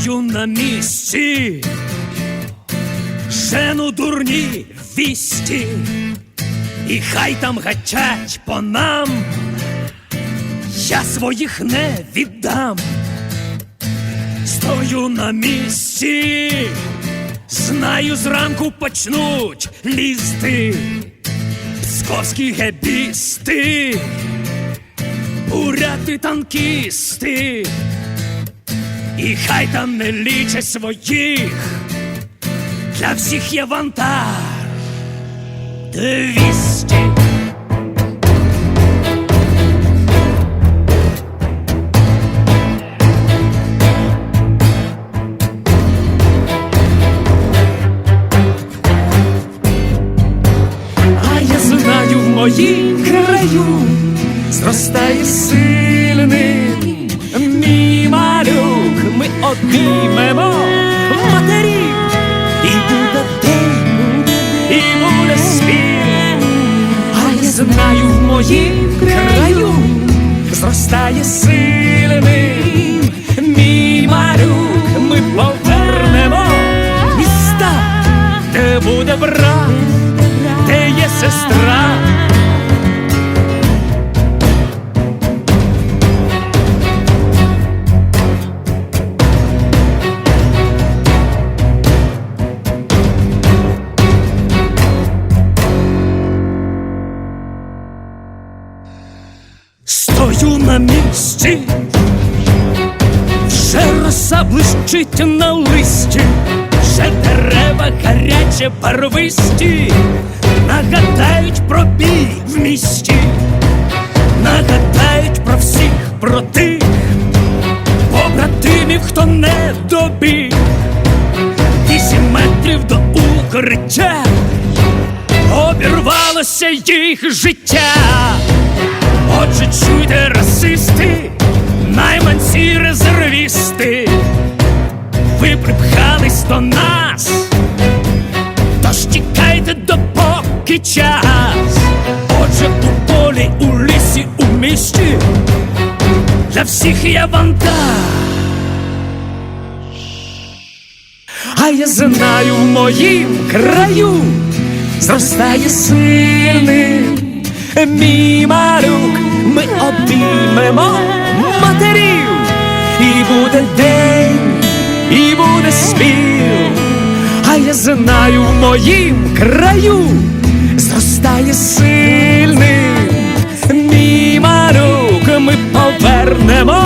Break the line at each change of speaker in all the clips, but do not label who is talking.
Стою на місці, жену дурні вісті, і хай там гачать по нам, я своїх не віддам. Стою на місці, знаю, зранку почнуть лізти псковські гебісти, буряти танкісти, і хай там не лічать своїх, для всіх є вантаж двісті. А я знаю в моїм краю зростає сильний обіймемо матерів, і буде день, і буде спів. А я знаю в моїм краю зростає сильний мій малюк. Ми повернемо Стою на місці, вже роса блищить на листі, вже дерева гаряче барвисті, нагадають про бій в місті, нагадають про всіх, про тих побратимів, хто не добіг, вісім метрів до укриття, обірвалося їх життя. Отже, чуйте, расисти, найманці резервісти, ви припхались до нас, тож тікайте допоки час. Отже, у полі, у лісі, у місті, для всіх є вантаж. А я знаю в моїм краю зростає сильним мій малюк, обіймемо матерів, і буде день, і буде спів. А я знаю в моїм краю зростає сильним мій малюк, ми повернемо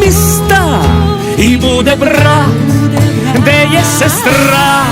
міста, і буде брат, де є сестра.